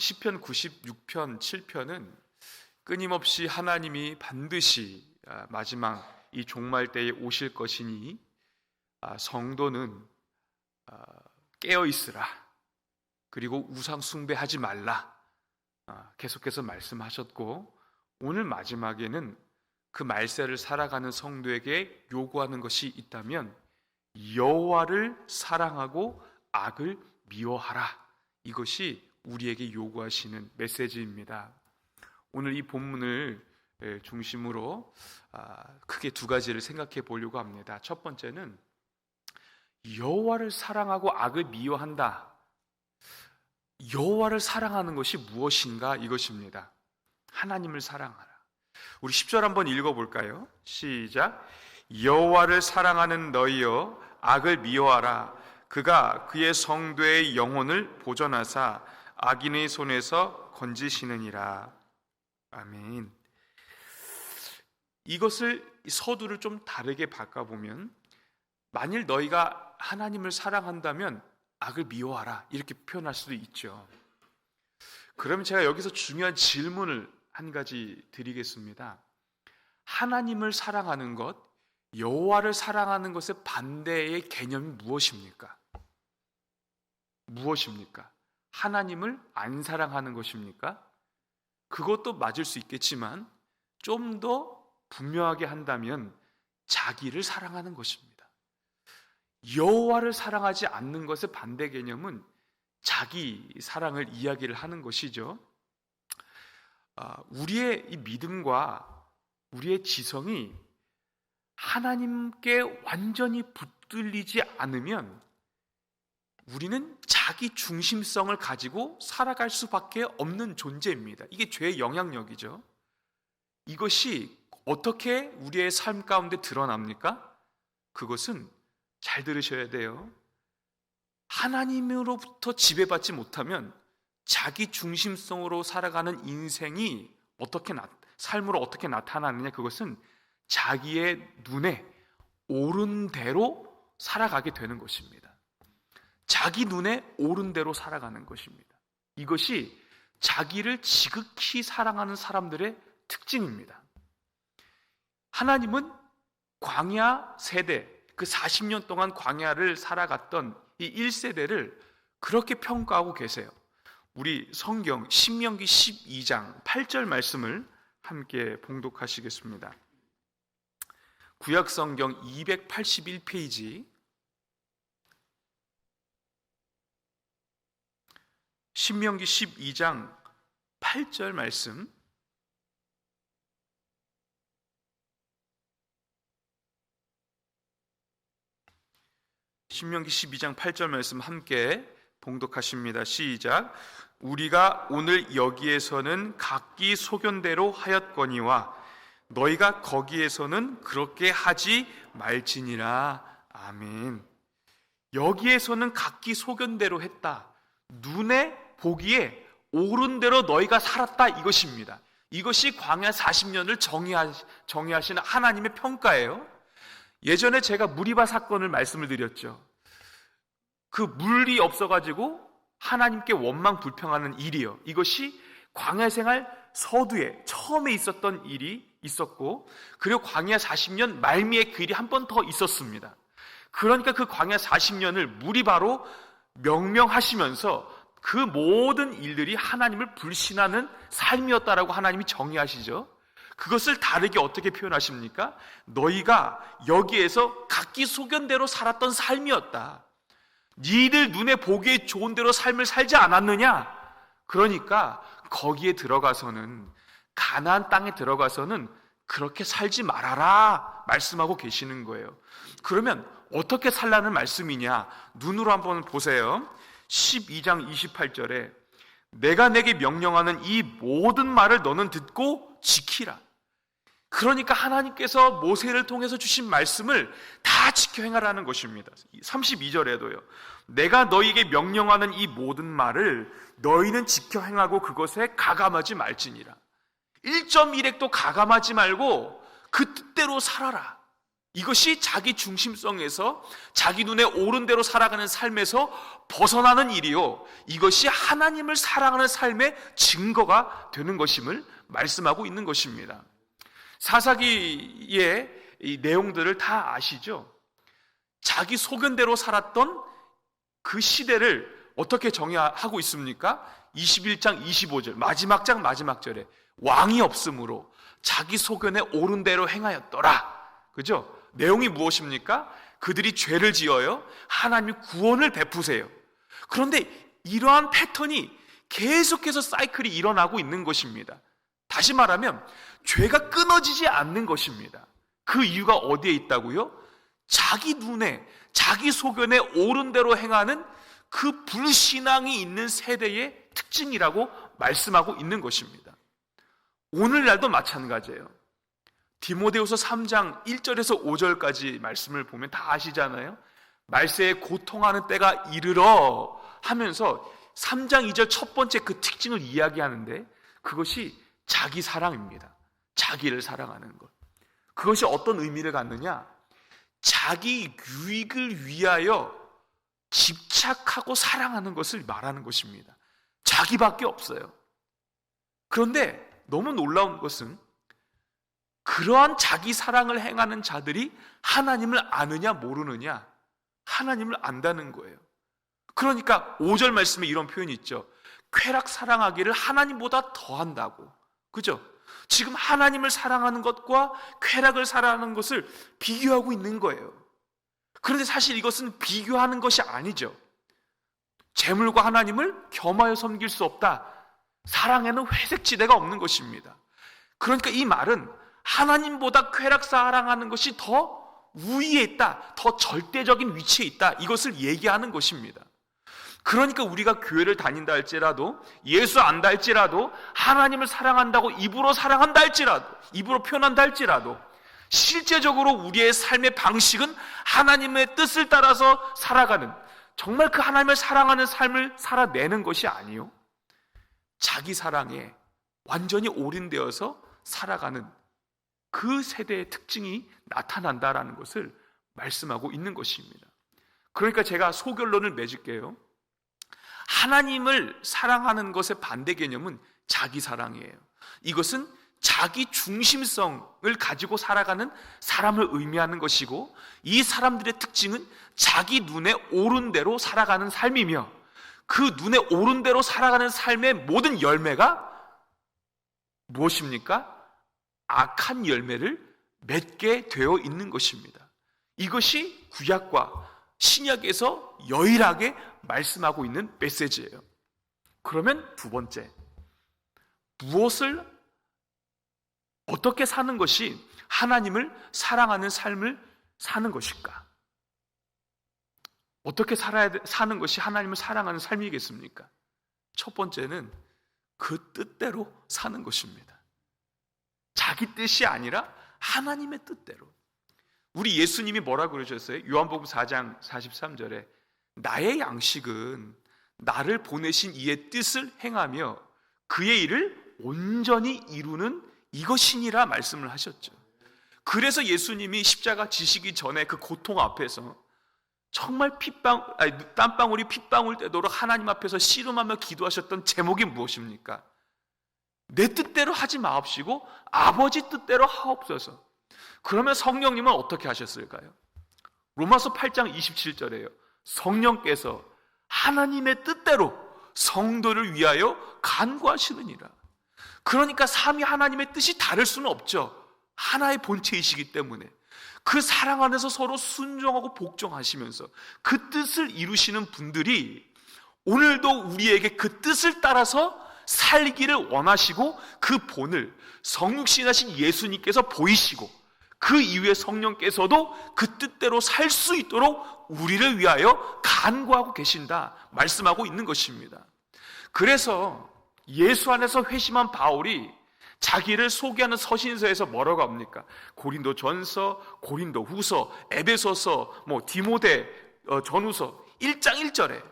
시편 96편 7편은 끊임없이 하나님이 반드시 아, 마지막 이 종말 때에 오실 것이니 아, 성도는 아, 깨어 있으라. 그리고 우상 숭배하지 말라. 아, 계속해서 말씀하셨고 오늘 마지막에는 그 말세를 살아가는 성도에게 요구하는 것이 있다면 여호와를 사랑하고 악을 미워하라. 이것이 우리에게 요구하시는 메시지입니다. 오늘 이 본문을 예, 중심으로 아, 크게 두 가지를 생각해 보려고 합니다. 첫 번째는 여호와를 사랑하고 악을 미워한다. 여호와를 사랑하는 것이 무엇인가 이것입니다. 하나님을 사랑하라. 우리 10절 한번 읽어 볼까요? 시작. 여호와를 사랑하는 너희여 악을 미워하라. 그가 그의 성도의 영혼을 보존하사 악인의 손에서 건지시느니라. 아멘. 이것을 서두를 좀 다르게 바꿔보면 만일 너희가 하나님을 사랑한다면 악을 미워하라 이렇게 표현할 수도 있죠. 그럼 제가 여기서 중요한 질문을 한 가지 드리겠습니다. 하나님을 사랑하는 것, 여호와를 사랑하는 것의 반대의 개념이 무엇입니까? 무엇입니까? 하나님을 안 사랑하는 것입니까? 그것도 맞을 수 있겠지만 좀 더 분명하게 한다면 자기를 사랑하는 것입니다. 여호와를 사랑하지 않는 것의 반대 개념은 자기 사랑을 이야기를 하는 것이죠. 아, 우리의 이 믿음과 우리의 지성이 하나님께 완전히 붙들리지 않으면 우리는 자기 중심성을 가지고 살아갈 수밖에 없는 존재입니다. 이게 죄의 영향력이죠. 이것이 어떻게 우리의 삶 가운데 드러납니까? 그것은 잘 들으셔야 돼요. 하나님으로부터 지배받지 못하면 자기 중심성으로 살아가는 인생이 어떻게 나, 삶으로 어떻게 나타나느냐 그것은 자기의 눈에 옳은 대로 살아가게 되는 것입니다. 자기 눈에 옳은 대로 살아가는 것입니다. 이것이 자기를 지극히 사랑하는 사람들의 특징입니다. 하나님은 광야 세대, 그 40년 동안 광야를 살아갔던 이 1세대를 그렇게 평가하고 계세요. 우리 성경 신명기 12장 8절 말씀을 함께 봉독하시겠습니다. 구약 성경 281페이지 신명기 12장 8절 말씀 신명기 12장 8절 말씀 함께 봉독하십니다. 시작. 우리가 오늘 여기에서는 각기 소견대로 하였거니와 너희가 거기에서는 그렇게 하지 말지니라. 아멘. 여기에서는 각기 소견대로 했다. 눈에 보기에 옳은 대로 너희가 살았다 이것입니다. 이것이 광야 40년을 정의하, 정의하 시는 하나님의 평가예요. 예전에 제가 무리바 사건을 말씀을 드렸죠. 그 물이 없어가지고 하나님께 원망 불평하는 일이요. 이것이 광야 생활 서두에 처음에 있었던 일이 있었고, 그리고 광야 40년 말미에 그 일이 한 번 더 있었습니다. 그러니까 그 광야 40년을 무리바로 명명하시면서 그 모든 일들이 하나님을 불신하는 삶이었다라고 하나님이 정의하시죠. 그것을 다르게 어떻게 표현하십니까? 너희가 여기에서 각기 소견대로 살았던 삶이었다. 니들 눈에 보기에 좋은 대로 삶을 살지 않았느냐? 그러니까 거기에 들어가서는 가나안 땅에 들어가서는 그렇게 살지 말아라 말씀하고 계시는 거예요. 그러면 어떻게 살라는 말씀이냐? 눈으로 한번 보세요. 12장 28절에 내가 내게 명령하는 이 모든 말을 너는 듣고 지키라. 그러니까 하나님께서 모세를 통해서 주신 말씀을 다 지켜 행하라는 것입니다. 32절에도요. 내가 너희에게 명령하는 이 모든 말을 너희는 지켜 행하고 그것에 가감하지 말지니라. 1.1핵도 가감하지 말고 그 뜻대로 살아라. 이것이 자기 중심성에서 자기 눈에 옳은 대로 살아가는 삶에서 벗어나는 일이요. 이것이 하나님을 사랑하는 삶의 증거가 되는 것임을 말씀하고 있는 것입니다. 사사기의 이 내용들을 다 아시죠? 자기 소견대로 살았던 그 시대를 어떻게 정의하고 있습니까? 21장 25절 마지막 장 마지막 절에 왕이 없으므로 자기 소견에 옳은 대로 행하였더라. 그죠? 내용이 무엇입니까? 그들이 죄를 지어요. 하나님이 구원을 베푸세요. 그런데 이러한 패턴이 계속해서 사이클이 일어나고 있는 것입니다. 다시 말하면 죄가 끊어지지 않는 것입니다. 그 이유가 어디에 있다고요? 자기 눈에 자기 소견에 옳은 대로 행하는 그 불신앙이 있는 세대의 특징이라고 말씀하고 있는 것입니다. 오늘날도 마찬가지예요. 디모데후서 3장 1절에서 5절까지 말씀을 보면 다 아시잖아요. 말세에 고통하는 때가 이르러 하면서 3장 2절 첫 번째 그 특징을 이야기하는데 그것이 자기 사랑입니다. 자기를 사랑하는 것. 그것이 어떤 의미를 갖느냐? 자기 유익을 위하여 집착하고 사랑하는 것을 말하는 것입니다. 자기밖에 없어요. 그런데 너무 놀라운 것은 그러한 자기 사랑을 행하는 자들이 하나님을 아느냐 모르느냐 하나님을 안다는 거예요. 그러니까 5절 말씀에 이런 표현이 있죠. 쾌락 사랑하기를 하나님보다 더한다고. 그죠? 지금 하나님을 사랑하는 것과 쾌락을 사랑하는 것을 비교하고 있는 거예요. 그런데 사실 이것은 비교하는 것이 아니죠. 재물과 하나님을 겸하여 섬길 수 없다. 사랑에는 회색 지대가 없는 것입니다. 그러니까 이 말은 하나님보다 쾌락 사랑하는 것이 더 우위에 있다. 더 절대적인 위치에 있다. 이것을 얘기하는 것입니다. 그러니까 우리가 교회를 다닌다 할지라도 예수 안다 할지라도 하나님을 사랑한다고 입으로 사랑한다 할지라도 입으로 표현한다 할지라도 실제적으로 우리의 삶의 방식은 하나님의 뜻을 따라서 살아가는 정말 그 하나님을 사랑하는 삶을 살아내는 것이 아니요. 자기 사랑에 완전히 올인되어서 살아가는 그 세대의 특징이 나타난다라는 것을 말씀하고 있는 것입니다. 그러니까 제가 소결론을 맺을게요. 하나님을 사랑하는 것의 반대 개념은 자기 사랑이에요. 이것은 자기 중심성을 가지고 살아가는 사람을 의미하는 것이고 이 사람들의 특징은 자기 눈에 옳은 대로 살아가는 삶이며 그 눈에 옳은 대로 살아가는 삶의 모든 열매가 무엇입니까? 악한 열매를 맺게 되어 있는 것입니다. 이것이 구약과 신약에서 여일하게 말씀하고 있는 메시지예요. 그러면 두 번째, 무엇을 어떻게 사는 것이 하나님을 사랑하는 삶을 사는 것일까? 어떻게 살아야 사는 것이 하나님을 사랑하는 삶이겠습니까? 첫 번째는 그 뜻대로 사는 것입니다. 자기 뜻이 아니라 하나님의 뜻대로. 우리 예수님이 뭐라고 그러셨어요? 요한복음 4장 43절에 나의 양식은 나를 보내신 이의 뜻을 행하며 그의 일을 온전히 이루는 이것이니라 말씀을 하셨죠. 그래서 예수님이 십자가 지시기 전에 그 고통 앞에서 정말 핏방 아니, 땀방울이 핏방울 되도록 하나님 앞에서 씨름하며 기도하셨던 제목이 무엇입니까? 내 뜻대로 하지 마옵시고 아버지 뜻대로 하옵소서. 그러면 성령님은 어떻게 하셨을까요? 로마서 8장 27절에요. 성령께서 하나님의 뜻대로 성도를 위하여 간구하시느니라. 그러니까 삼위 하나님의 뜻이 다를 수는 없죠. 하나의 본체이시기 때문에. 그 사랑 안에서 서로 순종하고 복종하시면서 그 뜻을 이루시는 분들이 오늘도 우리에게 그 뜻을 따라서 살기를 원하시고 그 본을 성육신하신 예수님께서 보이시고 그 이후에 성령께서도 그 뜻대로 살 수 있도록 우리를 위하여 간구하고 계신다 말씀하고 있는 것입니다. 그래서 예수 안에서 회심한 바울이 자기를 소개하는 서신서에서 뭐라고 합니까? 고린도 전서, 고린도 후서, 에베소서, 뭐 디모데 어, 전후서 1장 1절에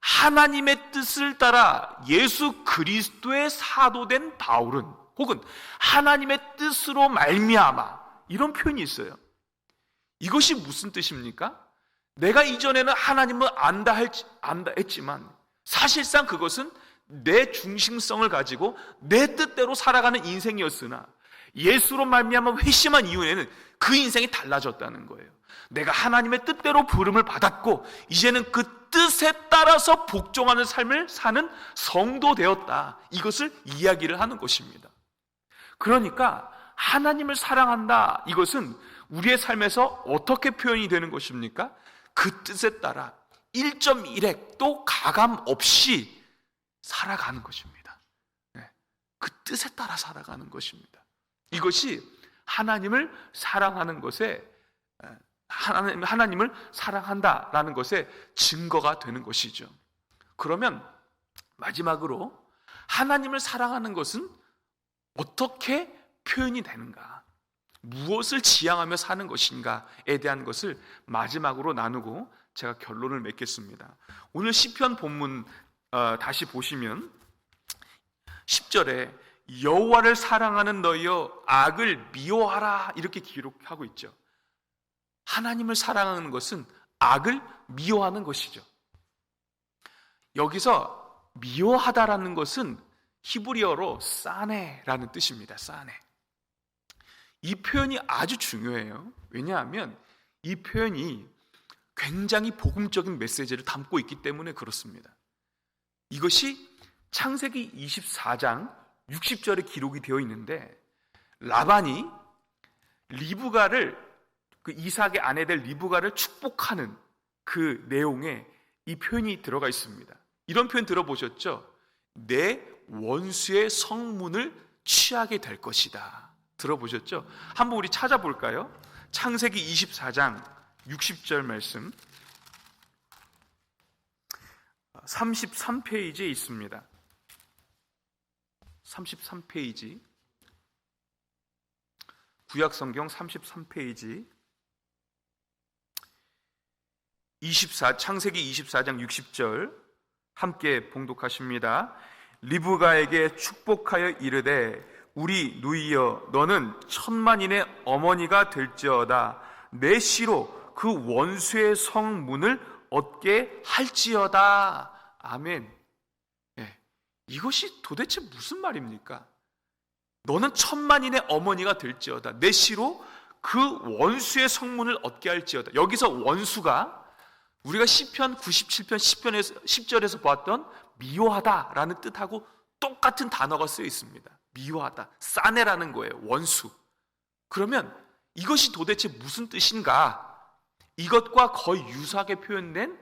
하나님의 뜻을 따라 예수 그리스도의 사도된 바울은 혹은 하나님의 뜻으로 말미암아 이런 표현이 있어요. 이것이 무슨 뜻입니까? 내가 이전에는 하나님을 안다, 했지만 사실상 그것은 내 중심성을 가지고 내 뜻대로 살아가는 인생이었으나 예수로 말미암아 회심한 이후에는 그 인생이 달라졌다는 거예요. 내가 하나님의 뜻대로 부름을 받았고 이제는 그 뜻에 따라서 복종하는 삶을 사는 성도 되었다. 이것을 이야기를 하는 것입니다. 그러니까 하나님을 사랑한다. 이것은 우리의 삶에서 어떻게 표현이 되는 것입니까? 그 뜻에 따라 1.1핵도 가감 없이 살아가는 것입니다. 네. 그 뜻에 따라 살아가는 것입니다. 이것이 하나님을 사랑하는 것에 하나님, 하나님을 사랑한다라는 것에 증거가 되는 것이죠. 그러면 마지막으로 하나님을 사랑하는 것은 어떻게 표현이 되는가? 무엇을 지향하며 사는 것인가에 대한 것을 마지막으로 나누고 제가 결론을 맺겠습니다. 오늘 시편 본문 어, 다시 보시면 10절에 여호와를 사랑하는 너희여 악을 미워하라 이렇게 기록하고 있죠. 하나님을 사랑하는 것은 악을 미워하는 것이죠. 여기서 미워하다라는 것은 히브리어로 싸네라는 뜻입니다. 싸네. 이 표현이 아주 중요해요. 왜냐하면 이 표현이 굉장히 복음적인 메시지를 담고 있기 때문에 그렇습니다. 이것이 창세기 24장 60절에 기록이 되어 있는데 라반이 리브가를 그 이삭의 아내 될 리브가를 축복하는 그 내용에 이 표현이 들어가 있습니다. 이런 표현 들어보셨죠? 내 원수의 성문을 취하게 될 것이다. 들어보셨죠? 한번 우리 찾아볼까요? 창세기 24장 60절 말씀 33페이지에 있습니다. 33페이지 구약성경 33페이지 24 창세기 24장 60절 함께 봉독하십니다. 리브가에게 축복하여 이르되 우리 누이여 너는 천만인의 어머니가 될지어다 내 씨로 그 원수의 성문을 얻게 할지어다 아멘. 네. 이것이 도대체 무슨 말입니까? 너는 천만인의 어머니가 될지어다 내 씨로 그 원수의 성문을 얻게 할지어다 여기서 원수가 우리가 시편 97편 10편에서 10절에서 보았던 미워하다라는 뜻하고 똑같은 단어가 쓰여 있습니다. 미워하다, 싸네라는 거예요. 원수. 그러면 이것이 도대체 무슨 뜻인가? 이것과 거의 유사하게 표현된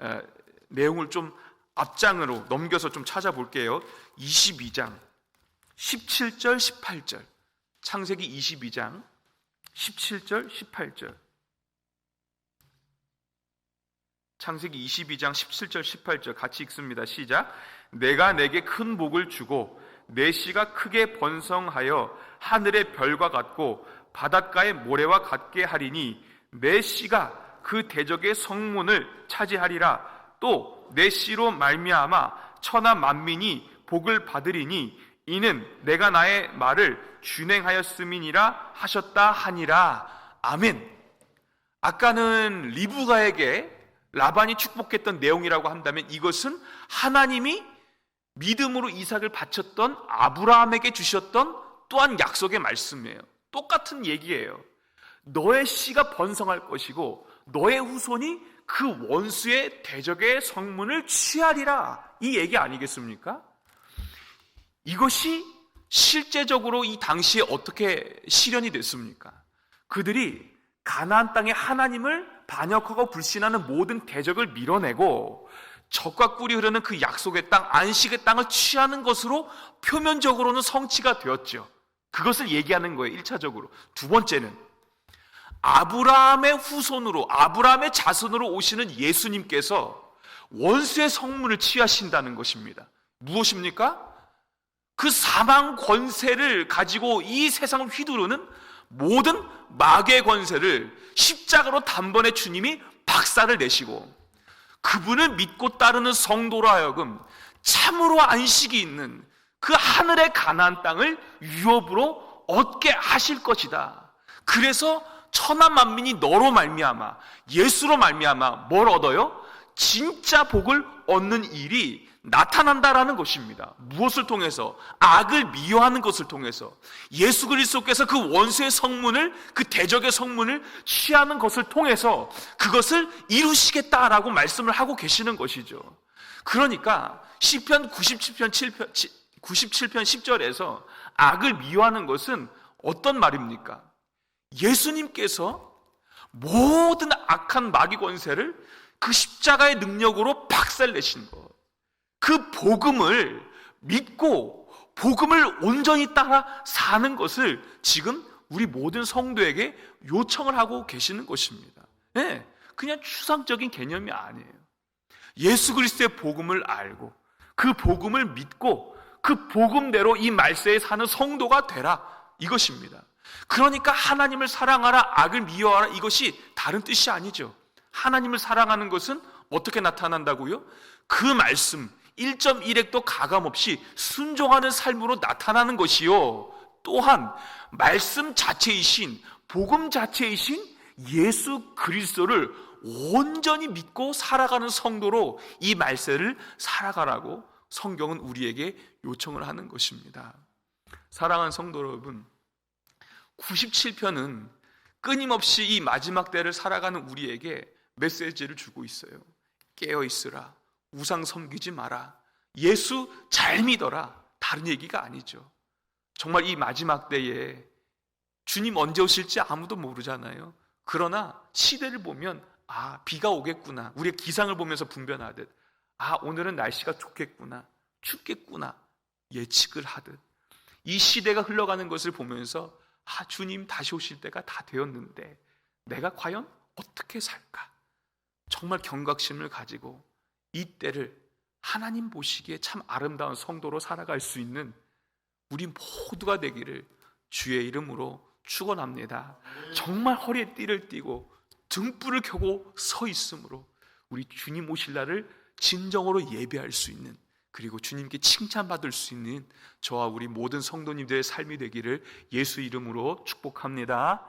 에, 내용을 좀 앞장으로 넘겨서 좀 찾아볼게요. 22장 17절 18절 창세기 22장 17절 18절 창세기 22장 17절 18절 같이 읽습니다. 시작. 내가 내게 큰 복을 주고 내 씨가 크게 번성하여 하늘의 별과 같고 바닷가의 모래와 같게 하리니 내 씨가 그 대적의 성문을 차지하리라. 또 내 씨로 말미암아 천하 만민이 복을 받으리니 이는 내가 나의 말을 준행하였음이니라 하셨다 하니라. 아멘. 아까는 리브가에게 라반이 축복했던 내용이라고 한다면 이것은 하나님이 믿음으로 이삭을 바쳤던 아브라함에게 주셨던 또한 약속의 말씀이에요. 똑같은 얘기예요. 너의 씨가 번성할 것이고 너의 후손이 그 원수의 대적의 성문을 취하리라. 이 얘기 아니겠습니까? 이것이 실제적으로 이 당시에 어떻게 실현이 됐습니까? 그들이 가나안 땅에 하나님을 반역하고 불신하는 모든 대적을 밀어내고 적과 꿀이 흐르는 그 약속의 땅, 안식의 땅을 취하는 것으로 표면적으로는 성취가 되었죠. 그것을 얘기하는 거예요, 1차적으로. 두 번째는 아브라함의 후손으로, 아브라함의 자손으로 오시는 예수님께서 원수의 성문을 취하신다는 것입니다. 무엇입니까? 그 사망 권세를 가지고 이 세상을 휘두르는 모든 마귀의 권세를 십자가로 단번에 주님이 박살을 내시고 그분을 믿고 따르는 성도로 하여금 참으로 안식이 있는 그 하늘의 가나안 땅을 유업으로 얻게 하실 것이다. 그래서 천하 만민이 너로 말미암아 예수로 말미암아 뭘 얻어요? 진짜 복을 얻는 일이 나타난다라는 것입니다. 무엇을 통해서? 악을 미워하는 것을 통해서 예수 그리스도께서 그 원수의 성문을 그 대적의 성문을 취하는 것을 통해서 그것을 이루시겠다라고 말씀을 하고 계시는 것이죠. 그러니까 시편 97편 7편 97편 10절에서 악을 미워하는 것은 어떤 말입니까? 예수님께서 모든 악한 마귀 권세를 그 십자가의 능력으로 박살내신 것. 그 복음을 믿고 복음을 온전히 따라 사는 것을 지금 우리 모든 성도에게 요청을 하고 계시는 것입니다. 네, 그냥 추상적인 개념이 아니에요. 예수 그리스도의 복음을 알고 그 복음을 믿고 그 복음대로 이 말세에 사는 성도가 되라 이것입니다. 그러니까 하나님을 사랑하라 악을 미워하라 이것이 다른 뜻이 아니죠. 하나님을 사랑하는 것은 어떻게 나타난다고요? 그 말씀 1.1핵도 가감 없이 순종하는 삶으로 나타나는 것이요. 또한 말씀 자체이신 복음 자체이신 예수 그리스도를 온전히 믿고 살아가는 성도로 이 말세를 살아가라고 성경은 우리에게 요청을 하는 것입니다. 사랑하는 성도 여러분, 97편은 끊임없이 이 마지막 때를 살아가는 우리에게 메시지를 주고 있어요. 깨어 있으라. 우상 섬기지 마라. 예수 잘 믿어라. 다른 얘기가 아니죠. 정말 이 마지막 때에 주님 언제 오실지 아무도 모르잖아요. 그러나 시대를 보면 아, 비가 오겠구나. 우리의 기상을 보면서 분변하듯 아, 오늘은 날씨가 좋겠구나. 춥겠구나. 예측을 하듯 이 시대가 흘러가는 것을 보면서 아, 주님 다시 오실 때가 다 되었는데 내가 과연 어떻게 살까? 정말 경각심을 가지고 이 때를 하나님 보시기에 참 아름다운 성도로 살아갈 수 있는 우리 모두가 되기를 주의 이름으로 축원합니다. 정말 허리에 띠를 띠고 등불을 켜고 서 있으므로 우리 주님 오실 날을 진정으로 예배할 수 있는 그리고 주님께 칭찬받을 수 있는 저와 우리 모든 성도님들의 삶이 되기를 예수 이름으로 축복합니다.